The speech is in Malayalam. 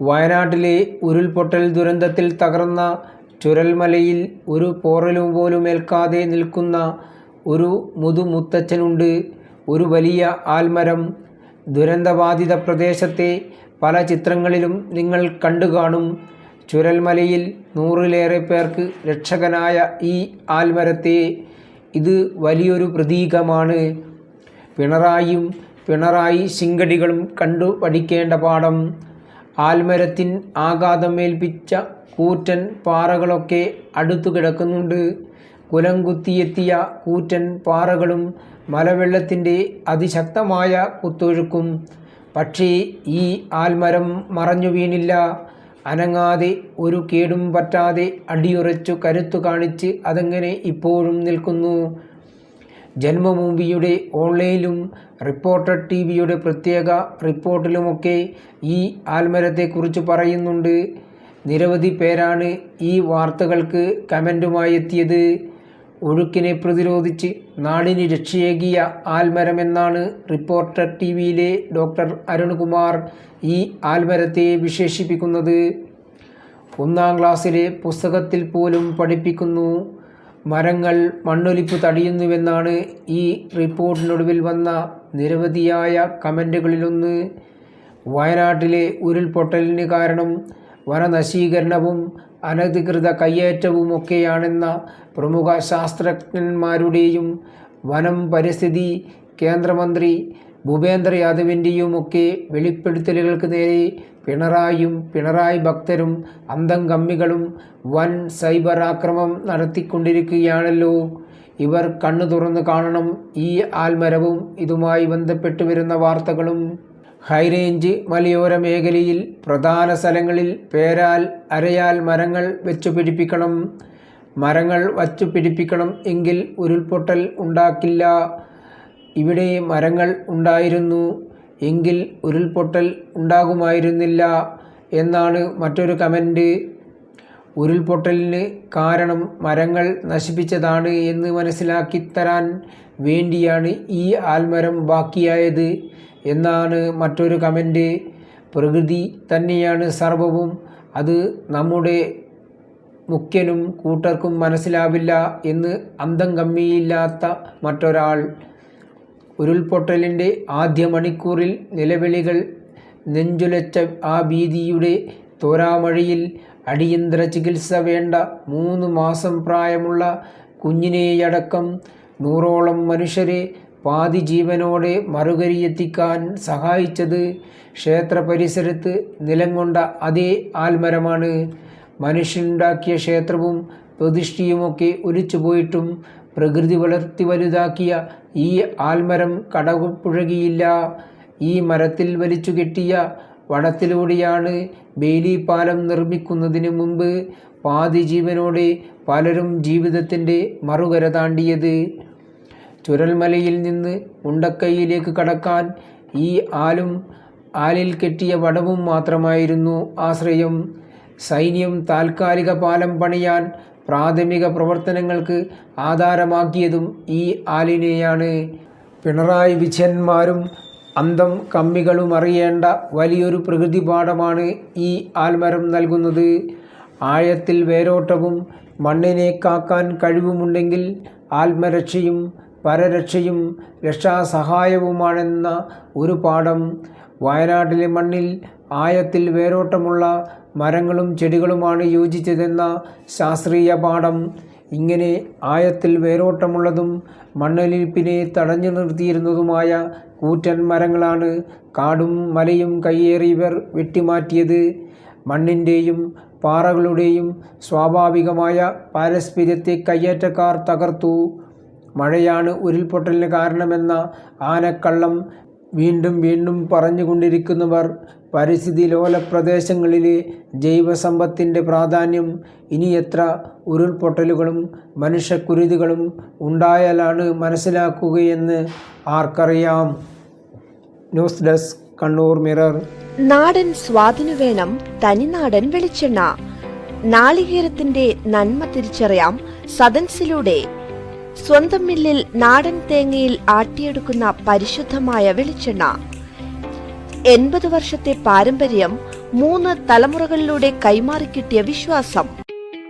വയനാട്ടിലെ ഉരുൾപൊട്ടൽ ദുരന്തത്തിൽ തകർന്ന ചുരൽമലയിൽ ഒരു പോറലും പോലും ഏൽക്കാതെ നിൽക്കുന്ന ഒരു മുതുമുത്തച്ഛനുണ്ട്. ഒരു വലിയ ആൽമരം ദുരന്തബാധിത പ്രദേശത്തെ പല ചിത്രങ്ങളിലും നിങ്ങൾ കണ്ടു കാണും. ചുരൽമലയിൽ നൂറിലേറെ പേർക്ക് രക്ഷകനായ ഈ ആൽമരത്തെ. ഇത് വലിയൊരു പ്രതീകമാണ്. പിണറായിയും പിണറായി ശിങ്കടികളും കണ്ടു പഠിക്കേണ്ട പാഠം. ആൽമരത്തിൻ ആഘാതമേൽപ്പിച്ച കൂറ്റൻ പാറകളൊക്കെ അടുത്തു കിടക്കുന്നുണ്ട് കുലംകുത്തിയെത്തിയ കൂറ്റൻ പാറകളും മലവെള്ളത്തിന്റെ അതിശക്തമായ കുത്തൊഴുക്കും. പക്ഷേ ഈ ആൽമരം മറഞ്ഞു വീണില്ല. അനങ്ങാതെ ഒരു കേടും പറ്റാതെ അടിയുറച്ചു കരുത്തു കാണിച്ച് അതങ്ങനെ ഇപ്പോഴും നിൽക്കുന്നു? ജന്മഭൂമിയുടെ ഓൺലൈനിലും റിപ്പോർട്ടർ ടി വിയുടെ പ്രത്യേക റിപ്പോർട്ടിലുമൊക്കെ ഈ ആൽമരത്തെക്കുറിച്ച് പറയുന്നുണ്ട്. നിരവധി പേരാണ് ഈ വാർത്തകൾക്ക് കമന്റുമായി എത്തിയത്. ഒഴുക്കിനെ പ്രതിരോധിച്ച് നാടിന് രക്ഷയേകിയ ആൽമരമെന്നാണ് റിപ്പോർട്ടർ ടി വിയിലെ ഡോക്ടർ അരുൺകുമാർ ഈ ആൽമരത്തെ വിശേഷിപ്പിക്കുന്നത്. ഒന്നാം ക്ലാസ്സിലെ പുസ്തകത്തിൽ പോലും പഠിപ്പിക്കുന്നു. മരങ്ങൾ മണ്ണൊലിപ്പ് തടയുന്നുവെന്നാണ് ഈ റിപ്പോർട്ടിനൊടുവിൽ വന്ന നിരവധിയായ കമന്റുകളിലൊന്ന്. വയനാട്ടിലെ ഉരുൾപൊട്ടലിന് കാരണം വനനശീകരണവും അനധികൃത കയ്യേറ്റവുമൊക്കെയാണെന്ന പ്രമുഖ ശാസ്ത്രജ്ഞന്മാരുടെയും വനം പരിസ്ഥിതി കേന്ദ്രമന്ത്രി ഭൂപേന്ദ്ര യാദവിന്റെയുമൊക്കെ വെളിപ്പെടുത്തലുകൾക്ക് നേരെ പിണറായിയും പിണറായി ഭക്തരും അന്തം കമ്മികളും വൻ സൈബർ ആക്രമം നടത്തിക്കൊണ്ടിരിക്കുകയാണല്ലോ. ഇവർ കണ്ണു തുറന്ന് കാണണം ഈ ആൽമരവും ഇതുമായി ബന്ധപ്പെട്ട് വരുന്ന വാർത്തകളും. ഹൈറേഞ്ച് മലയോര മേഖലയിൽ പ്രധാന സ്ഥലങ്ങളിൽ പേരാൽ അരയാൽ മരങ്ങൾ വെച്ചു പിടിപ്പിക്കണം. മരങ്ങൾ വച്ചു പിടിപ്പിക്കണം എങ്കിൽ ഉരുൾപൊട്ടൽ ഉണ്ടാക്കില്ല. ഇവിടെ മരങ്ങൾ ഉണ്ടായിരുന്നു. എങ്കിൽ ഉരുൾപൊട്ടൽ ഉണ്ടാകുമായിരുന്നില്ല എന്നാണ് മറ്റൊരു കമന്റ് ഉരുൾപൊട്ടലിന് കാരണം മരങ്ങൾ നശിപ്പിച്ചതാണ് എന്ന് മനസ്സിലാക്കി തരാൻ വേണ്ടിയാണ് ഈ ആൽമരം ബാക്കിയായത് എന്നാണ് മറ്റൊരു കമന്റ് പ്രകൃതി തന്നെയാണ് സർവവും. അത് നമ്മുടെ മുഖ്യനും കൂട്ടർക്കും മനസ്സിലാവില്ല എന്ന് അന്തം കമ്മിയില്ലാത്ത മറ്റൊരാൾ. ഉരുൾപൊട്ടലിന്റെ ആദ്യ മണിക്കൂറിൽ നിലവിളികൾ നെഞ്ചുലച്ച ആ ഭീതിയുടെ തോരാമഴയിൽ അടിയന്തര ചികിത്സ വേണ്ട മൂന്ന് മാസം പ്രായമുള്ള കുഞ്ഞിനെയടക്കം നൂറോളം മനുഷ്യരെ പാതി ജീവനോടെ മറുകരിയെത്തിക്കാൻ സഹായിച്ചത് ക്ഷേത്ര പരിസരത്ത് നിലംകൊണ്ട അതേ ആൽമരമാണ്. മനുഷ്യനുണ്ടാക്കിയ ക്ഷേത്രവും പ്രതിഷ്ഠിയുമൊക്കെ ഒലിച്ചുപോയിട്ടും പ്രകൃതി വളർത്തി വലുതാക്കിയ ഈ ആൽമരം കടപുഴകിയില്ല ഈ മരത്തിൽ വലിച്ചു കെട്ടിയ വടത്തിലൂടെയാണ് ബെയിലി പാലം നിർമ്മിക്കുന്നതിന് മുമ്പ് പാതി ജീവനോടെ പലരും ജീവിതത്തിന്റെ മറുകര താണ്ടിയത്. ചുരൽമലയിൽ നിന്ന് മുണ്ടക്കൈയിലേക്ക് കടക്കാൻ ഈ ആലും ആലിൽ കെട്ടിയ വടവും മാത്രമായിരുന്നു ആശ്രയം. സൈന്യം താൽക്കാലിക പാലം പണിയാൻ പ്രാഥമിക പ്രവർത്തനങ്ങൾക്ക് ആധാരമാക്കിയതും ഈ ആലിനെയാണ്. പിണറായി വിജയന്മാരും അന്തം കമ്മികളും അറിയേണ്ട വലിയൊരു പ്രകൃതി പാഠമാണ് ഈ ആൽമരം നൽകുന്നത്. ആഴത്തിൽ വേരോട്ടവും മണ്ണിനെ കാക്കാൻ കഴിവുമുണ്ടെങ്കിൽ ആത്മരക്ഷയും പരരക്ഷയും രക്ഷാസഹായവുമാണെന്ന ഒരു പാഠം. വയനാട്ടിലെ മണ്ണിൽ ആയത്തിൽ വേരോട്ടമുള്ള മരങ്ങളും ചെടികളുമാണ് യോജിച്ചതെന്ന ശാസ്ത്രീയ പാഠം. ഇങ്ങനെ ആയത്തിൽ വേരോട്ടമുള്ളതും മണ്ണൊലിപ്പിനെ തടഞ്ഞു നിർത്തിയിരുന്നതുമായ കൂറ്റൻ മരങ്ങളാണ് കാടും മലയും കയ്യേറിയവർ വെട്ടിമാറ്റിയത്. മണ്ണിന്റെയും പാറകളുടെയും സ്വാഭാവികമായ പാരസ്പര്യത്തെ കയ്യേറ്റക്കാർ തകർത്തു. മഴയാണ് ഉരുൾപൊട്ടലിന് കാരണമെന്ന ആനക്കള്ളം വീണ്ടും വീണ്ടും പറഞ്ഞുകൊണ്ടിരിക്കുന്നവർ പരിസ്ഥിതി ലോല പ്രദേശങ്ങളിലെ ജൈവസമ്പത്തിന്റെ പ്രാധാന്യം ഇനി എത്ര ഉരുൾപൊട്ടലുകളും മനുഷ്യക്കുരുതികളും ഉണ്ടായാലാണ് മനസ്സിലാക്കുകയെന്ന് ആർക്കറിയാം. News desk Kannur mirror. നാടൻ സ്വാദിനു വേണം തനിനാടൻ വെളിച്ചെണ്ണ. നാളികേരത്തിന്റെ നന്മ തിരിച്ചറിയാം സദൻസിലൂടെ സ്വന്തം മില്ലിൽ നാടൻ തേങ്ങയിൽ ആട്ടിയെടുക്കുന്ന പരിശുദ്ധമായ വെളിച്ചെണ്ണ. എൺപത് വർഷത്തെ പാരമ്പര്യം മൂന്ന് തലമുറകളിലൂടെ കൈമാറിക്കിട്ടിയ വിശ്വാസം.